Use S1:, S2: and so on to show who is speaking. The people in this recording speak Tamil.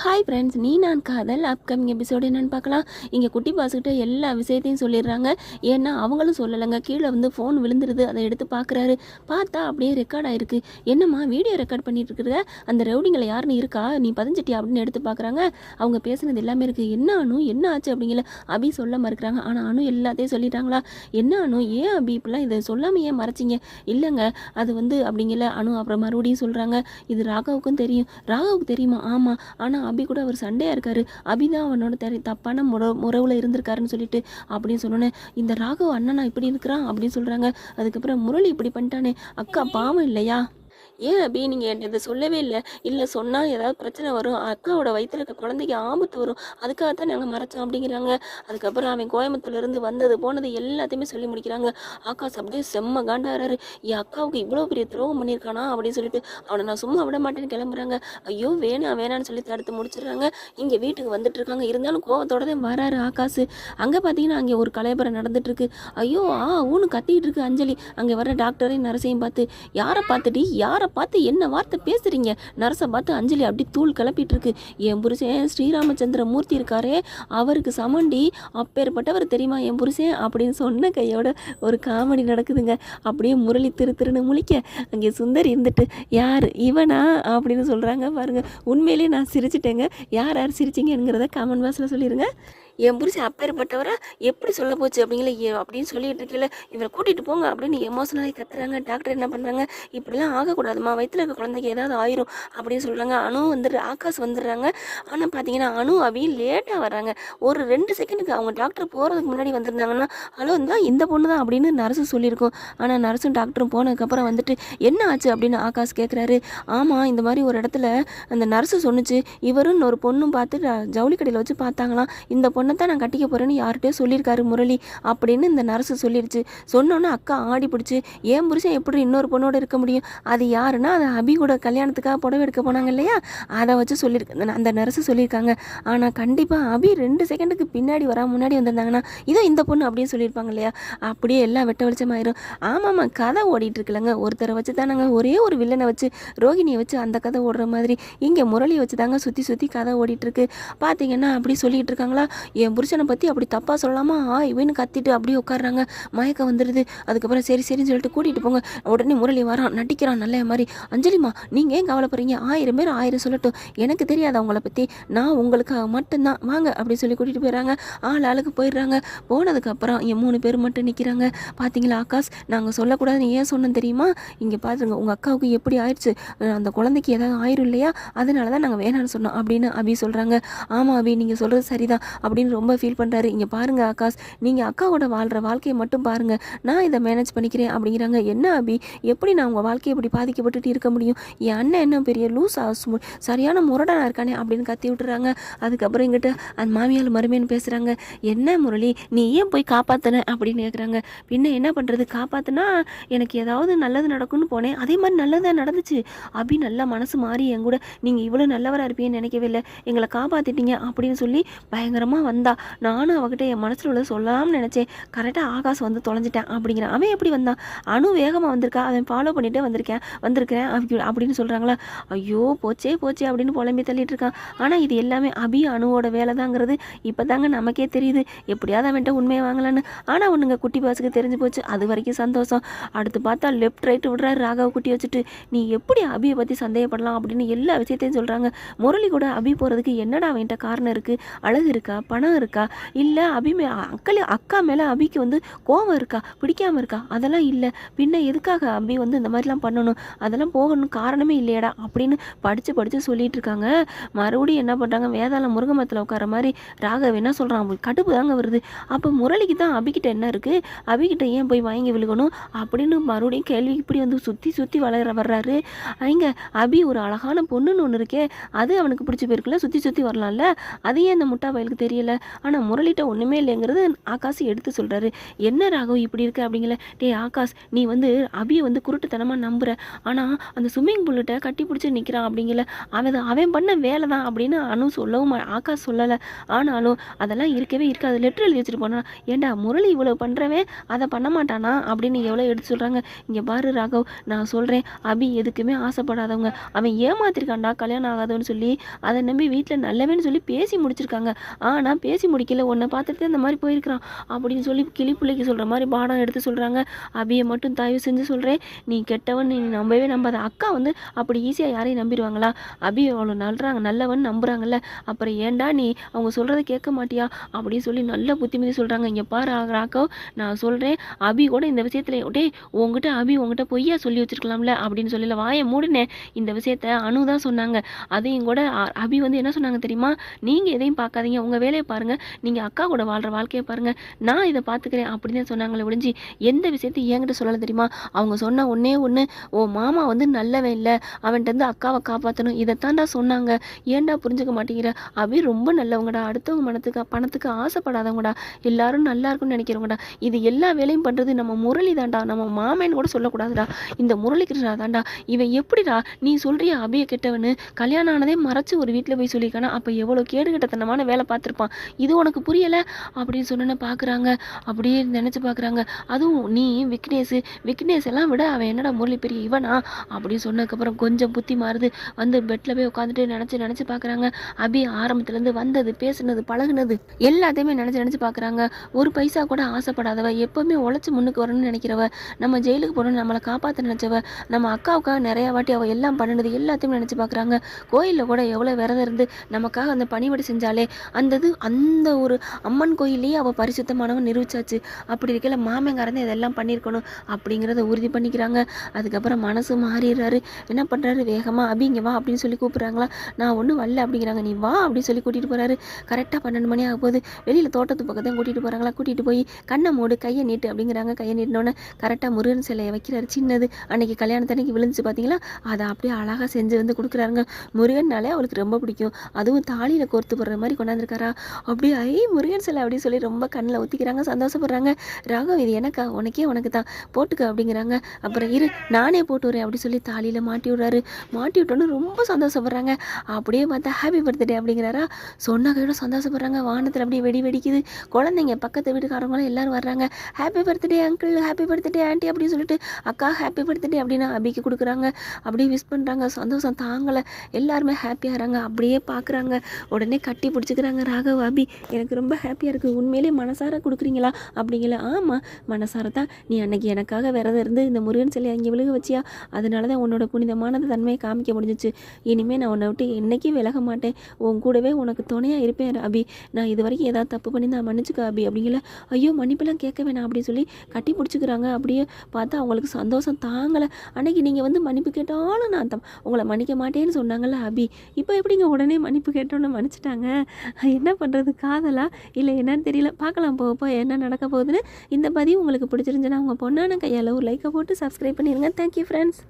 S1: ஹாய் ஃப்ரெண்ட்ஸ் நீ நான் காதல். அப்கமிங் எபிசோடு என்னென்னு பார்க்கலாம். இங்கே குட்டி பாசுக்கிட்ட எல்லா விஷயத்தையும் சொல்லிடுறாங்க. ஏன்னா அவங்களும் சொல்லலைங்க. கீழே வந்து ஃபோன் விழுந்துருது. அதை எடுத்து பார்க்குறாரு. பார்த்தா அப்படியே ரெக்கார்ட் ஆகிருக்கு என்னம்மா வீடியோ ரெக்கார்ட் பண்ணிட்டு இருக்கிற அந்த ரவுடிங்களை யாருன்னு இருக்கா? நீ பதிஞ்சிட்டியா அப்படின்னு எடுத்து பார்க்குறாங்க. அவங்க பேசுனது எல்லாமே இருக்குது என்ன அணு என்ன ஆச்சு அப்படிங்கிற அபி சொல்ல மறுக்கிறாங்க. ஆனால் அனு எல்லாத்தையும் சொல்லிட்டாங்களா? என்ன அனு? ஏன் அபி இப்படிலாம் இதை சொல்லாமல் ஏன் மறைச்சிங்க? இல்லைங்க. அது வந்து அப்படிங்கிற அணு அப்புறம் மறுபடியும் சொல்கிறாங்க இது ராகவுக்கும் தெரியும். ராகவுக்கு தெரியுமா? ஆமாம் ஆனால் அபி கூட அவர் சண்டையாக இருக்கார். அபி தான் அவனோட தெரி தப்பான முற முறவில் இருந்திருக்காருன்னு சொல்லிட்டு அப்படின்னு சொன்னோன்னே இந்த ராகவ் அண்ணனா இப்படி இருக்கிறான் அப்படின்னு சொல்கிறாங்க அதுக்கப்புறம் முரளி இப்படி பண்ணிட்டானே. அக்கா பாவம் இல்லையா? ஏன் அபி? நீங்கள் என்கிட்ட இதை சொல்லவே இல்லை. இல்லை சொன்னால் ஏதாவது பிரச்சனை வரும். அக்காவோட வயிற்றில் இருக்க குழந்தைக்கு ஆபத்து வரும். அதுக்காக தான் நாங்கள் மறைச்சோம் அப்படிங்கிறாங்க. அதுக்கப்புறம் அவன் கோயம்புத்தூர்லேருந்து வந்தது போனது எல்லாத்தையுமே சொல்லி முடிக்கிறாங்க. ஆகாஷ் அப்படியே செம்ம காண்டாடுறாரு. என் அக்காவுக்கு இவ்வளோ பெரிய துரோகம் பண்ணியிருக்கானா? அப்படின்னு சொல்லிட்டு அவனை நான் சும்மா விட மாட்டேன்னு கிளம்புறாங்க. ஐயோ வேணாம் வேணான்னு சொல்லி தடுத்து முடிச்சிடுறாங்க. இங்கே வீட்டுக்கு வந்துட்டு இருக்காங்க. இருந்தாலும் கோவத்தோட தான் வராரு ஆகாஷ். அங்கே பார்த்தீங்கன்னா அங்கே ஒரு கலைபரம் நடந்துட்டு இருக்கு ஐயோ ஆ ஊன்னு கத்திக்கிட்டு இருக்கு அஞ்சலி. அங்கே வர டாக்டரையும் நர்ஸையும் பார்த்து யாரை பார்த்துட்டி யாரை பார்த்து என்ன வார்த்தை பேசுறீங்க? நர்ஸை பார்த்து அஞ்சலி அப்படி தூள் கிளப்பிட்டு இருக்கு என் புருஷன் ஸ்ரீராமச்சந்திர மூர்த்தி இருக்காரே அவருக்கு சமண்டி அப்பேற்பட்டவர் தெரியுமா என் புருஷன்? அப்படின்னு சொன்ன கையோட ஒரு காமெடி நடக்குதுங்க. அப்படியே முரளி திரு திருன்னு முழிக்க அங்கே சுந்தரி இருந்துட்டு யார்? இவனா? அப்படின்னு சொல்கிறாங்க பாருங்க. உண்மையிலேயே நான் சிரிச்சிட்டேங்க. யார் யார் சிரிச்சிங்கிறத காமெண்ட் பாக்ஸில் சொல்லிடுங்க என் புருஷன் அப்பேற்பட்டவரை எப்படி சொல்ல போச்சு அப்படிங்கள? அப்படின்னு சொல்லிட்டு இருக்கல இவரை கூட்டிகிட்டு போங்க அப்படின்னு எமோஷனலாக கத்துறாங்க. டாக்டர் என்ன பண்ணுறாங்க இப்படிலாம் ஆகக்கூடாதுமா வயிற்றுல இருக்க குழந்தைக்கு ஏதாவது ஆயிரும் அப்படின்னு சொல்கிறாங்க அணு வந்துடு ஆகாஷ் வந்துடுறாங்க. ஆனால் பார்த்தீங்கன்னா அணு அவி லேட்டாக வர்றாங்க ஒரு ரெண்டு செகண்டுக்கு அவங்க டாக்டர் போகிறதுக்கு முன்னாடி வந்திருந்தாங்கன்னா ஹலோ இந்த இந்த பொண்ணு தான் அப்படின்னு நர்ஸும் சொல்லியிருக்கோம். ஆனால் நர்ஸும் டாக்டரும் போனதுக்கப்புறம் வந்துட்டு என்ன ஆச்சு? அப்படின்னு ஆகாஷ் கேட்குறாரு ஆமாம் இந்த மாதிரி ஒரு இடத்துல அந்த நர்ஸு சொன்னுச்சு. இவரும் ஒரு பொண்ணும் பார்த்து ஜவுளி கடையில் வச்சு பார்த்தாங்களாம். இந்த பொண்ணு பொண்ணை தான் நான் கட்டிக்க போகிறேன்னு யார்கிட்டயோ சொல்லியிருக்காரு முரளி அப்படின்னு இந்த நர்ஸு சொல்லிடுச்சு சொன்னோன்னே அக்கா ஆடி பிடிச்சி ஏன் புருஷன் எப்படி இன்னொரு பொண்ணோட இருக்க முடியும்? அது யாருன்னா அது அபி கூட கல்யாணத்துக்காக புடவை எடுக்க போனாங்க இல்லையா? அதை வச்சு சொல்லியிருக்கு அந்த- நர்ஸு சொல்லியிருக்காங்க. ஆனால் கண்டிப்பாக அபி ரெண்டு செகண்டுக்கு பின்னாடி வரா முன்னாடி வந்திருந்தாங்கன்னா இதோ இந்த பொண்ணு அப்படின்னு சொல்லியிருப்பாங்க இல்லையா? அப்படியே எல்லாம் வெட்ட வெளிச்சமாயிரும். ஆமாம்மா கதை ஓடிட்டு இருக்குல்லங்க. ஒருத்தரை வச்சு தானங்க ஒரே ஒரு வில்லனை வச்சு ரோகிணியை வச்சு அந்த கதை ஓடுற மாதிரி. இங்கே முரளியை வச்சு தாங்க சுற்றி சுற்றி கதை ஓடிட்டுருக்கு பார்த்தீங்கன்னா அப்படி சொல்லிகிட்டு இருக்காங்களா? என் புருஷனை பற்றி அப்படி தப்பாக சொல்லலாமா ஆ இவனு கத்திட்டு அப்படியே உட்காடுறாங்க மயக்கம் வந்துடுது அதுக்கப்புறம் சரி சரின்னு சொல்லிட்டு கூட்டிகிட்டு போங்க. உடனே முரளி வரான் நட்டிக்கிறான் நல்ல மாதிரி. அஞ்சலிமா நீங்கள் ஏன் கவலைப்படுறீங்க? ஆயிரம் பேர் ஆயிரம் சொல்லட்டும். எனக்கு தெரியாது அவங்கள பற்றி நான் உங்களுக்காக மட்டும்தான். வாங்க அப்படி சொல்லி கூட்டிகிட்டு போயிடுறாங்க. ஆள் ஆளுக்கு போயிடுறாங்க. போனதுக்கப்புறம் என் மூணு பேர் மட்டும் நிற்கிறாங்க பார்த்தீங்களா ஆகாஷ்? நாங்கள் சொல்லக்கூடாதுன்னு ஏன் சொன்னோம் தெரியுமா? இங்கே பார்த்துருங்க உங்கள் அக்காவுக்கு எப்படி ஆயிடுச்சு? அந்த குழந்தைக்கு ஏதாவது ஆயிரும் இல்லையா? அதனால தான் நாங்கள் வேணாம்னு சொன்னோம் அப்படின்னு அபி சொல்கிறாங்க ஆமாம் அபி நீங்கள் சொல்கிறது சரிதான். அப்படின்னு ரொம்ப ஃபீல் பண்ணுறாரு இங்கே பாருங்கள் ஆகாஷ் நீங்கள் அக்காவோட வாழ்கிற வாழ்க்கையை மட்டும் பாருங்கள் நான் இதை மேனேஜ் பண்ணிக்கிறேன் அப்படிங்கிறாங்க. என்ன அபி? எப்படி நான் உங்கள் வாழ்க்கையை இப்படி பாதிக்கப்பட்டுட்டு இருக்க முடியும்? என் அண்ணன் என்ன பெரிய லூஸ் சரியான முரடனாக இருக்கானே அப்படின்னு கத்தி விட்டுறாங்க. அதுக்கப்புறம் எங்கிட்ட அந்த மாமியார் மருமையன் பேசுகிறாங்க என்ன முரளி நீ ஏன் போய் காப்பாற்றின அப்படின்னு கேட்குறாங்க பின்ன என்ன பண்ணுறது காப்பாத்துனா எனக்கு ஏதாவது நல்லது நடக்கும்னு போனேன். அதே மாதிரி நல்லதாக நடந்துச்சு. அபி நல்லா மனசு மாறி என் கூட நீங்கள் இவ்வளோ நல்லவராக இருப்பீங்கன்னு நினைக்கவே இல்லை. எங்களை காப்பாற்றிட்டீங்க அப்படின்னு சொல்லி பயங்கரமாக வந்தா நானும் அவகிட்ட என் மனசில் உள்ள சொல்லாமல் நினச்சேன். கரெக்டாக ஆகாஷ் வந்து தொலைஞ்சிட்டேன் அப்படிங்கிறான் அவன் எப்படி வந்தான்? அணு வேகமாக வந்திருக்கா? அவன் ஃபாலோ பண்ணிகிட்டே வந்திருக்கேன். வந்திருக்கிறேன். அப்படின்னு சொல்கிறாங்களா ஐயோ போச்சே போச்சே அப்படின்னு புலம்பி தள்ளிட்டு இருக்கான். ஆனால் இது எல்லாமே அபி அணுவோட வேலை தாங்கிறது இப்போ தாங்க நமக்கே தெரியுது. எப்படியாவது அவன்கிட்ட உண்மையை வாங்கலான்னு. ஆனால் அவனுங்க குட்டி பாசுக்கு தெரிஞ்சு போச்சு. அது வரைக்கும் சந்தோஷம். அடுத்து பார்த்தா லெஃப்ட் ரைட் விடுறாரு ராகவ குட்டி வச்சுட்டு. நீ எப்படி அபியை பற்றி சந்தேகப்படலாம் அப்படின்னு எல்லா விஷயத்தையும் சொல்கிறாங்க முரளி கூட அபி போகிறதுக்கு என்னடா அவன்கிட்ட காரணம் இருக்குது அழகு இருக்கா? பணம் இருக்கா இல்லை அபி மே அக்களி அக்கா மேலே அபிக்கு வந்து கோவம் இருக்கா? பிடிக்காம இருக்கா? அதெல்லாம் இல்லை. பின்ன எதுக்காக அபி வந்து இந்த மாதிரிலாம் பண்ணணும்? அதெல்லாம் போகணும் காரணமே இல்லையடா அப்படின்னு படித்து படித்து சொல்லிட்டு இருக்காங்க. மறுபடியும் என்ன பண்ணுறாங்க வேதாள முருகமத்தில் உட்கார மாதிரி ராகவ என்ன சொல்கிறான் அவங்களுக்கு கடுப்பு தாங்க வருது. அப்போ முரளிக்கு தான் அபிக்கிட்ட என்ன இருக்குது அபிகிட்ட ஏன் போய் வாங்கி விழுகணும்? அப்படின்னு மறுபடியும் கேள்வி இப்படி வந்து சுற்றி சுற்றி வளர வர்றாரு. ஐங்க அபி ஒரு அழகான பொண்ணுன்னு ஒன்று இருக்கே. அது அவனுக்கு பிடிச்சி போயிருக்குல்ல சுற்றி சுற்றி வரலாம்ல. அது ஏன் அந்த முட்டா பயலுக்கு தெரியல? அப்படிங்கல ஆனால் முரளிட்ட ஒன்றுமே இல்லைங்கிறது ஆகாஷ் எடுத்து சொல்கிறாரு என்ன ராகவ் இப்படி இருக்கு? அப்படிங்கல. டேய் ஆகாஷ் நீ வந்து அபியை வந்து குருட்டுத்தனமாக நம்புற. ஆனால் அந்த ஸ்விம்மிங் பூல்கிட்ட கட்டி பிடிச்சி நிற்கிறான் அப்படிங்கல. அவன் அவன் பண்ண வேலை தான் அப்படின்னு அனு சொல்லவும் ஆகாஷ் சொல்லலை. ஆனாலும் அதெல்லாம் இருக்கவே இருக்காது. லெட்டர் எழுதி வச்சுட்டு போனா ஏண்டா முரளி இவ்வளோ பண்ணுறவன் அதை பண்ண மாட்டானா? அப்படின்னு எவ்வளோ எடுத்து சொல்கிறாங்க இங்கே பாரு ராகவ் நான் சொல்கிறேன் அபி எதுக்குமே ஆசைப்படாதவங்க. அவன் ஏமாத்திருக்காண்டா கல்யாணம் ஆகாதவன்னு சொல்லி அதை நம்பி வீட்டில் நல்லவேன்னு சொல்லி பேசி முடிச்சிருக்காங்க. ஆனால் பேசி முடிக்கல உன்னை பார்த்துட்டு இந்த மாதிரி போயிருக்கிறான் அப்படின்னு சொல்லி கிளிப்பிள்ளைக்கு சொல்கிற மாதிரி பாடம் எடுத்து சொல்கிறாங்க அபியை மட்டும் தயவு செஞ்சு சொல்கிறேன் நீ கெட்டவன் நீ நம்பவே நம்பாத. அக்கா வந்து அப்படி ஈஸியாக யாரையும் நம்பிடுவாங்களா? அபி அவ்வளோ நல்றாங்க நல்லவன் நம்புகிறாங்கல்ல அப்புறம் ஏண்டா நீ அவங்க சொல்கிறத கேட்க மாட்டியா? அப்படின்னு சொல்லி நல்ல புத்திமதி சொல்கிறாங்க இங்கே பாரு ஆகிறாக்கோ நான் சொல்கிறேன் அபி கூட இந்த விஷயத்தில் டேய் உங்ககிட்ட அபி உங்ககிட்ட பொய்யா சொல்லி வச்சிருக்கலாம்ல? அப்படின்னு சொல்லல வாயை மூடினேன். இந்த விஷயத்த அனு தான் சொன்னாங்க. அதையும் கூட அ- அபி வந்து என்ன சொன்னாங்க தெரியுமா? நீங்கள் எதையும் பார்க்காதீங்க. உங்கள் வேலையை பாருங்கள் நீங்கள் அக்கா கூட வாழ்கிற வாழ்க்கையை பாருங்கள் நான் இதை பார்த்துக்கிறேன் அப்படின்னு தான் சொன்னாங்களே ஒழிஞ்சு எந்த விஷயத்தையும் என்கிட்ட சொல்லலை தெரியுமா? அவங்க சொன்ன ஒன்றே ஒன்று ஓ மாமா வந்து நல்லவன் இல்லை. அவன்கிட்ட இருந்து அக்காவை காப்பாற்றணும் இதைத்தான்டா சொன்னாங்க. ஏன்டா புரிஞ்சுக்க மாட்டேங்கிற? அபி ரொம்ப நல்லவங்கடா. அடுத்தவங்க மனத்துக்கு பணத்துக்கு ஆசைப்படாதவங்கடா. எல்லாரும் நல்லா இருக்கும்னு நினைக்கிறவங்கடா. இது எல்லா வேலையும் பண்ணுறது நம்ம முரளி தான்டா. நம்ம மாமேன்னு கூட சொல்லக்கூடாதுடா. இந்த முரளி கிருஷ்ணா தான்டா. இவன் எப்படிடா? நீ சொல்றியா அபியை கெட்டவனு? கல்யாணம் ஆனதே மறைச்சு ஒரு வீட்டில் போய் சொல்லியிருக்கானா? அப்போ எவ்வளோ கேடுகட்டத்தனமான வேலை பார்த்துருப்பான். இது உனக்கு புரியலை? அப்படின்னு சொன்னோன்னு பார்க்குறாங்க அப்படியே நினச்சி பார்க்குறாங்க அதுவும் நீ விக்னேஷ் விக்னேஷ் எல்லாம் விட அவன் என்னடா முரளி பெரிய இவனா? அப்படின்னு சொன்னதுக்கப்புறம் கொஞ்சம் புத்தி மாறுது. வந்து பெட்டில் போய் உட்காந்துட்டு நினச்சி நினச்சி பார்க்குறாங்க அபி ஆரம்பத்துலேருந்து வந்தது பேசுனது பழகுனது எல்லாத்தையுமே நினச்சி நினச்சி பார்க்குறாங்க ஒரு பைசா கூட ஆசைப்படாதவ எப்போவுமே உழைச்சி முன்னுக்கு வரணும்னு நினைக்கிறவ நம்ம ஜெயிலுக்கு போகணும்னு நம்மளை காப்பாற்ற நினச்சவ நம்ம அக்காவுக்காக நிறையா வாட்டி அவள் எல்லாம் பண்ணினது எல்லாத்தையும் நினச்சி பார்க்குறாங்க கோயிலில் கூட எவ்வளோ விரதம் இருந்து நமக்காக அந்த பணிவிடை செஞ்சாலே அந்த இது அந்த ஒரு அம்மன் கோயிலையே அவள் பரிசுத்தமானவன் நிரூபிச்சாச்சு. அப்படி இருக்கல மாமங்காரன் இதெல்லாம் பண்ணியிருக்கணும் அப்படிங்கிறத உறுதி பண்ணிக்கிறாங்க. அதுக்கப்புறம் மனசு மாறிடுறாரு. என்ன பண்ணுறாரு வேகமாக அபி இங்கே வா அப்படின்னு சொல்லி கூப்பிட்றாங்களா? நான் ஒன்றும் வரல அப்படிங்கிறாங்க. நீ வா அப்படின்னு சொல்லி கூட்டிகிட்டு போகிறாரு கரெக்டாக பன்னெண்டு மணி ஆக போகுது வெளியில் தோட்டத்து பக்கத்தை கூட்டிகிட்டு போகிறாங்களா கூட்டிகிட்டு போய் கண்ணை மூடு கையை நீட்டு அப்படிங்கிறாங்க. கையை நீட்டினோன்னே கரெக்டாக முருகன் சிலையை வைக்கிறாரு. சின்னது. அன்னைக்கு கல்யாணத்தன்னைக்கு விழுந்துச்சு பார்த்தீங்களா அதை அப்படியே அழகாக செஞ்சு வந்து கொடுக்குறாருங்க. முருகன்னாலே அவளுக்கு ரொம்ப பிடிக்கும். அதுவும் தாலியில் கோர்த்து போடுற மாதிரி கொண்டாந்துருக்காரா? அப்படியே ஐ முருகன் சிலை அப்படின்னு சொல்லி ரொம்ப கண்ணில் ஊற்றிக்கிறாங்க சந்தோஷப்படுறாங்க. ராகவ் இது எனக்கா? உனக்கே உனக்கு தான் போட்டுக்க அப்படிங்கிறாங்க. அப்புறம் இரு நானே போட்டு வரேன் அப்படி சொல்லி தாலியில் மாட்டி விடுறாரு. மாட்டி விட்டோன்னு ரொம்ப சந்தோஷப்படுறாங்க. அப்படியே பார்த்தா ஹாப்பி பர்த்டே அப்படிங்கிறாரா. சொன்ன கையோட சந்தோஷப்படுறாங்க. வானத்தில் அப்படியே வெடி வெடிக்குது. குழந்தைங்க பக்கத்து வீட்டுக்காரங்களும் எல்லாரும் வர்றாங்க. Happy birthday uncle happy birthday aunty அப்படின்னு சொல்லிட்டு அக்கா ஹாப்பி பர்த்டே அப்படின்னு அபிக்கு கொடுக்குறாங்க. அப்படியே விஷ் பண்ணுறாங்க சந்தோஷம் தாங்கலை. எல்லாருமே ஹாப்பியாகிறாங்க அப்படியே பார்க்குறாங்க உடனே கட்டி பிடிச்சிக்கிறாங்க ராகவ். அபி எனக்கு ரொம்ப ஹாப்பியாக இருக்குது உண்மையிலே மனசார கொடுக்குறீங்களா? அப்படிங்களா ஆமாம் மனசார தான். நீ அன்னைக்கு எனக்காக விரதம் இருந்து இந்த முருகன் சிலையை அங்கே விழுக வச்சியா? அதனால தான் உன்னோட புனிதமான தன்மையை காமிக்க முடிஞ்சிச்சு. இனிமேல் நான் உன்னை விட்டு என்றைக்கும் விலக மாட்டேன். உன் கூடவே உனக்கு துணையாக இருப்பேன் அபி. நான் இது வரைக்கும் ஏதாவது தப்பு பண்ணி நான் மன்னிச்சுக்க அபி அப்படிங்கள ஐயோ மன்னிப்பெல்லாம் கேட்க வேணாம் அப்படின்னு சொல்லி கட்டி பிடிச்சிக்கிறாங்க அப்படியே பார்த்தா அவங்களுக்கு சந்தோஷம் தாங்கலை. அன்னைக்கு நீங்கள் வந்து மன்னிப்பு கேட்டாலும் நான் தம் உங்களை மன்னிக்க மாட்டேன்னு சொன்னாங்கல்ல அபி. இப்போ எப்படிங்க உடனே மன்னிப்பு கேட்டோன்னு மன்னிச்சிட்டாங்க? என்ன பண்ணுறது காதலா? இல்லை என்னன்னு தெரியல. பார்க்கலாம் போக போக என்ன நடக்க போகுதுன்னு. இந்த பதிவு உங்களுக்கு பிடிச்சிருந்துச்சுன்னா உங்கள் பொண்ணான கையால் ஒரு லைக்கை போட்டு சப்ஸ்கிரைப் பண்ணிடுங்க தேங்க்யூ ஃப்ரெண்ட்ஸ்